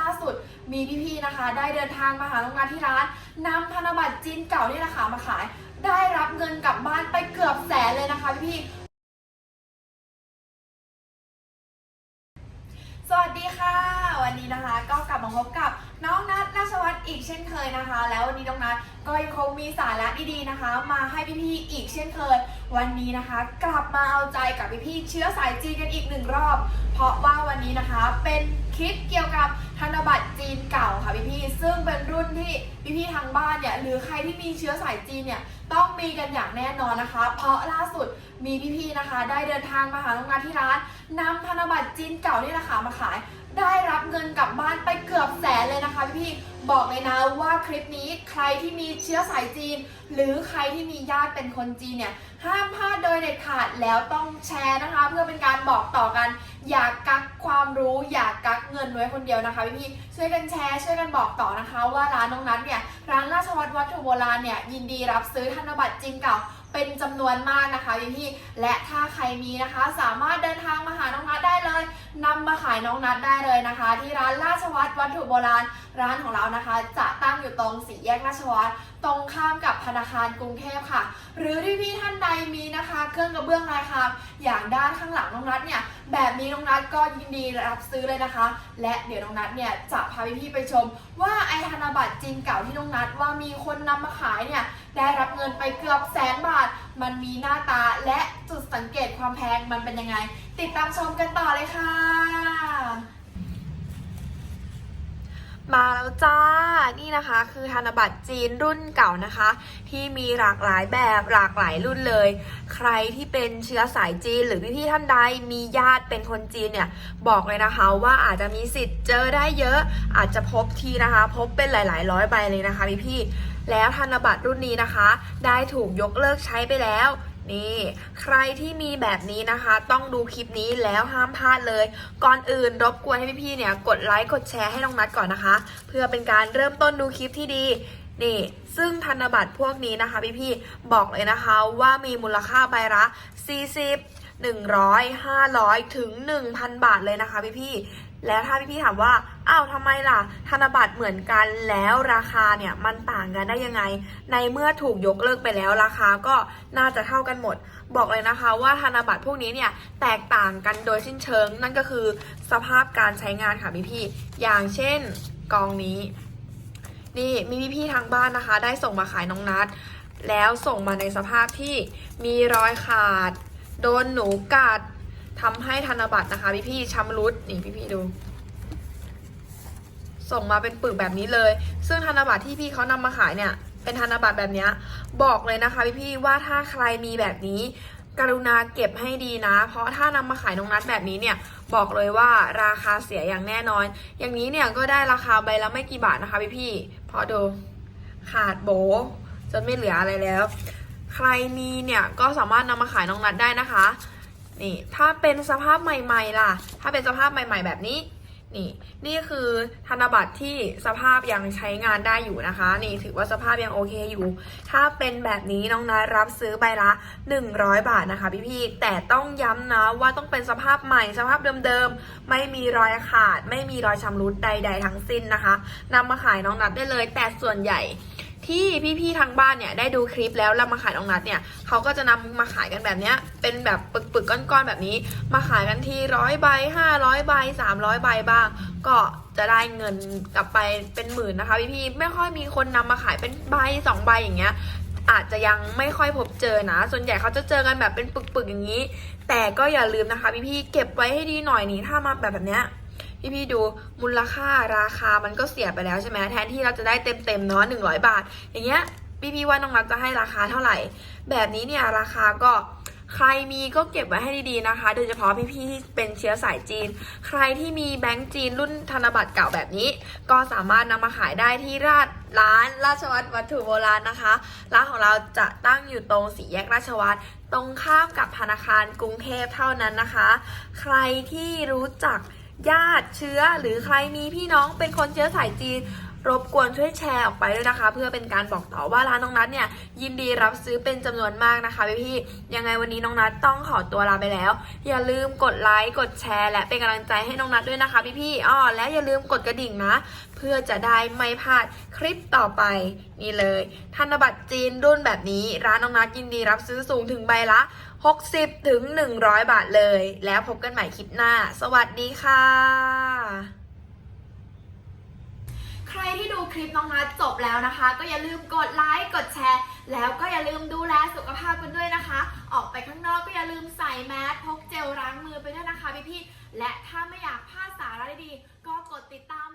ล่าสุดมีพี่ๆนะคะ ได้เดินทางมาหาโรงงานที่ร้านนำธนบัตรจีนเก่านี่แหละค่ะมาขาย ได้รับเงินกลับบ้านไปเกือบแสนเลยนะคะพี่ๆสวัสดีค่ะ วันนี้นะคะ ก็กลับมาพบกับน้องนัทราชวัตรอีกเช่นเคยนะคะ แล้ววันนี้น้องนัท ก็ยังคงมีสาระดีๆนะคะ มาให้พี่ๆอีกเช่นเคย วันนี้นะคะ กลับมาเอาใจกับพี่ๆเชื้อสายจีนกันอีกหนึ่งรอบ เพราะว่าวันนี้นะคะเป็นคลิปเกี่ยวกับธนบัตรจีนเก่าค่ะพี่ๆซึ่งเป็นรุ่นที่พี่ๆทางบ้านเนี่ยหรือใครที่มีเชื้อสายจีนเนี่ยต้องมีกันอย่างแน่นอนนะคะ เพราะล่าสุดมีพี่ๆนะคะ ได้เดินทางมาหาน้องนัทที่ร้านนำธนบัตรจีนเก่านี่แหละค่ะมาขายได้รับเงินกลับบ้านไปเกือบแสนเลยนะคะพี่ๆบอกเลยนะว่าคลิปนี้ใครที่มีเชื้อสายจีน หรือใครที่มีญาติเป็นคนจีนเนี่ยห้ามพลาดโดยเด็ดขาดแล้วต้องแชร์นะคะ เพื่อเป็นการบอกต่อกัน อย่ากักความรู้ อย่ากักเงินไว้คนเดียวนะคะพี่พี่ช่วยกันแชร์ช่วยกันบอกต่อนะคะ ว่าร้านน้องนัทเนี่ยร้านราชวัตรวัตถุโบราณเนี่ยยินดีรับซื้อธนบัตรจีนเก่า เป็นจำนวนมากนะคะพี่ๆและถ้าใครมีนะคะสามารถเดินทางมาหาน้องนัทได้เลยนำมาขายน้องนัทได้เลยนะคะ ที่ร้านราชวัตรวัตถุโบราณร้านของเรานะคะ จะตั้งอยู่ตรงสี่แยกราชวัตรตรงข้ามกับธนาคารกรุงเทพค่ะ หรือที่พี่ท่านใดมีนะคะ เครื่องกระเบื้องลายคางอย่างด้านข้างหลังน้องนัทเนี่ยแบบนี้น้องนัทก็ยินดีรับซื้อเลยนะคะ และเดี๋ยวน้องนัทเนี่ยจะพาพี่ๆไปชมว่าไอ จีนเก่าที่น้องนัดว่ามีคนนำมาขายเนี่ยได้รับเงินไปเกือบแสนบาท มันมีหน้าตาและจุดสังเกตความแพงมันเป็นยังไง ติดตามชมกันต่อเลยค่ะ มาแล้วจ้า นี่นะคะคือธนบัตรจีนรุ่นเก่านะคะ ที่มีหลากหลายแบบหลากหลายรุ่นเลย ใครที่เป็นเชื้อสายจีนหรือพี่ๆท่านใดมีญาติเป็นคนจีนเนี่ยบอกเลยนะคะว่าอาจจะมีสิทธิ์เจอได้เยอะ อาจจะพบทีนะคะ พบเป็นหลาย ๆ ร้อยใบเลยนะคะพี่ๆแล้วธนบัตรรุ่นนี้นะคะ ได้ถูกยกเลิกใช้ไปแล้ว นี่ใครที่มีแบบนี้นะคะ ต้องดูคลิปนี้แล้วห้ามพลาดเลย ก่อนอื่นรบกวนให้พี่ๆเนี่ยกดไลค์กดแชร์ให้น้องนัดก่อนนะคะ เพื่อเป็นการเริ่มต้นดูคลิปที่ดีนี่ซึ่งธนบัตรพวกนี้นะคะพี่ๆบอกเลยนะคะว่ามีมูลค่าใบละ 40 100 500 ถึง 1,000 บาทเลยนะคะพี่ๆ แล้วถ้าพี่ๆถามว่าอ้าวทำไมล่ะ ธนบัตรเหมือนกันแล้วราคาเนี่ยมันต่างกันได้ยังไง ในเมื่อถูกยกเลิกไปแล้วราคาก็น่าจะเท่ากันหมด บอกเลยนะคะว่าธนบัตรพวกนี้เนี่ยแตกต่างกันโดยสิ้นเชิง นั่นก็คือสภาพการใช้งานค่ะพี่ๆอย่างเช่นกองนี้ นี่มีพี่ๆทางบ้านนะคะ ได้ส่งมาขายน้องนัดแล้วส่งมาในสภาพที่มีรอยขาด โดนหนูกัด ทำให้ธนบัตรนะคะ พี่ๆชำรุดนี่พี่ๆดู ส่งมาเป็นปึกแบบนี้เลย ซึ่งธนบัตรที่พี่เขานำมาขายเนี่ย เป็นธนบัตรแบบนี้บอกเลยนะคะ พี่ๆว่าถ้าใครมีแบบนี้กรุณาเก็บให้ดีนะ เพราะถ้านำมาขายน้องนัดแบบนี้เนี่ย บอกเลยว่าราคาเสียอย่างแน่นอน อย่างนี้เนี่ยก็ได้ราคาใบละไม่กี่บาทนะคะพี่ๆเพราะดูขาดโบจนไม่เหลืออะไรแล้ว ใครมีเนี่ยก็สามารถนำมาขายน้องนัดได้นะคะ นี่ถ้าเป็นสภาพใหม่ๆล่ะ ถ้าเป็นสภาพใหม่ ๆ แบบนี้นี่นี่คือธนบัตรที่สภาพยังใช้งานได้อยู่นะคะ นี่ถือว่าสภาพยังโอเคอยู่ ถ้าเป็นแบบนี้น้องนัดรับซื้อใบละ 100 บาทนะคะพี่ๆแต่ต้องย้ำนะว่าต้องเป็นสภาพใหม่สภาพเดิมๆ ไม่มีรอยขาด ไม่มีรอยชำรุดใด ๆ ทั้งสิ้นนะคะนำมาขายน้องนัดได้เลย แต่ส่วนใหญ่ ที่พี่ๆทางบ้านเนี่ยได้ดูคลิปแล้วแล้วมาขายน้องนัดเนี่ยเขาก็จะนำมาขายกันแบบเนี้ยเป็นแบบปึกๆก้อนๆแบบนี้ มาขายกันทีร้อยใบห้าร้อยใบสามร้อยใบบ้าง ก็จะได้เงินกลับไปเป็นหมื่นนะคะพี่ๆไม่ค่อยมีคนนำมาขายเป็นใบสองใบอย่างเงี้ยอาจจะยังไม่ค่อยพบเจอนะ ส่วนใหญ่เขาจะเจอกันแบบเป็นปึกๆอย่างนี้ แต่ก็อย่าลืมนะคะพี่ๆเก็บไว้ให้ดีหน่อยนี่ถ้ามาแบบแบบเนี้ย พี่พี่ดูมูลค่าราคามันก็เสียไปแล้วใช่ไหมแทนที่เราจะได้เต็มเต็มเนาะหนึ่งร้อยบาท อย่างเงี้ยพี่พี่ว่าน้องนัทจะให้ราคาเท่าไหร่ แบบนี้เนี่ยราคาก็ใครมีก็เก็บไว้ให้ดีๆนะคะ โดยเฉพาะพี่พี่ๆที่เป็นเชื้อสายจีน ใครที่มีแบงก์จีนรุ่นธนบัตรเก่าแบบนี้ ก็สามารถนำมาขายได้ที่ราชร้านราชวัตรวัตถุโบราณนะคะ ร้านของเราจะตั้งอยู่ตรงสี่แยกราชวัตรตรงข้ามกับธนาคารกรุงเทพเท่านั้นนะคะ ใครที่รู้จัก ญาติเชื้อหรือใครมีพี่น้องเป็นคนเชื้อสายจีน รบกวนช่วยแชร์ออกไปด้วยนะคะ เพื่อเป็นการบอกต่อว่าร้านน้องนัทเนี่ยยินดีรับซื้อเป็นจำนวนมากนะคะพี่ๆยังไงวันนี้น้องนัทต้องขอตัวลาไปแล้ว อย่าลืมกดไลค์กดแชร์ และเป็นกำลังใจให้น้องนัทด้วยนะคะพี่ๆอ้อแล้วอย่าลืมกดกระดิ่งนะ เพื่อจะได้ไม่พลาดคลิปต่อไปนี่เลยธนบัตรจีนรุ่นแบบนี้ ร้านน้องนัทยินดีรับซื้อสูงถึงใบละ 60 ถึง 100 บาทเลย แล้วพบกันใหม่คลิปหน้า สวัสดีค่ะ ใครที่ดูคลิปน้องนัทจบแล้วนะคะ ก็อย่าลืมกดไลค์กดแชร์ แล้วก็อย่าลืมดูแลสุขภาพกันด้วยนะคะ ออกไปข้างนอกก็อย่าลืมใส่แมสพกเจลล้างมือไปด้วยนะคะพี่ๆและถ้าไม่อยากพลาดสาระดีๆก็กดติดตาม